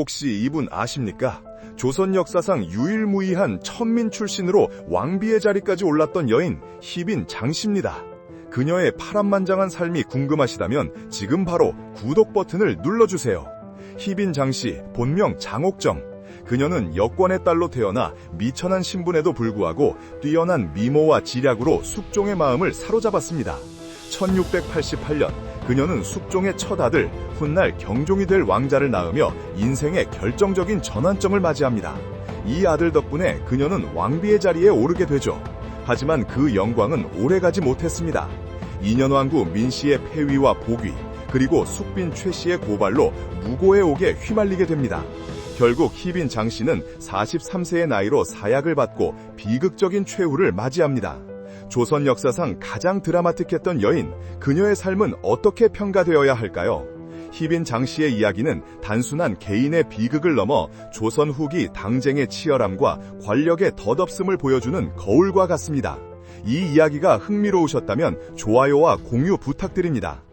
혹시 이분 아십니까? 조선 역사상 유일무이한 천민 출신으로 왕비의 자리까지 올랐던 여인 희빈 장씨입니다. 그녀의 파란만장한 삶이 궁금하시다면 지금 바로 구독 버튼을 눌러주세요. 희빈 장씨, 본명 장옥정. 그녀는 여권의 딸로 태어나 미천한 신분에도 불구하고 뛰어난 미모와 지략으로 숙종의 마음을 사로잡았습니다. 1688년 그녀는 숙종의 첫 아들 훗날 경종이 될 왕자를 낳으며 인생의 결정적인 전환점을 맞이합니다. 이 아들 덕분에 그녀는 왕비의 자리에 오르게 되죠. 하지만 그 영광은 오래가지 못했습니다. 인현왕후 민씨의 폐위와 복위, 그리고 숙빈 최씨의 고발로 무고의 옥에 휘말리게 됩니다. 결국 희빈 장씨는 43세의 나이로 사약을 받고 비극적인 최후를 맞이합니다. 조선 역사상 가장 드라마틱했던 여인, 그녀의 삶은 어떻게 평가되어야 할까요? 희빈 장 씨의 이야기는 단순한 개인의 비극을 넘어 조선 후기 당쟁의 치열함과 권력의 덧없음을 보여주는 거울과 같습니다. 이 이야기가 흥미로우셨다면 좋아요와 공유 부탁드립니다.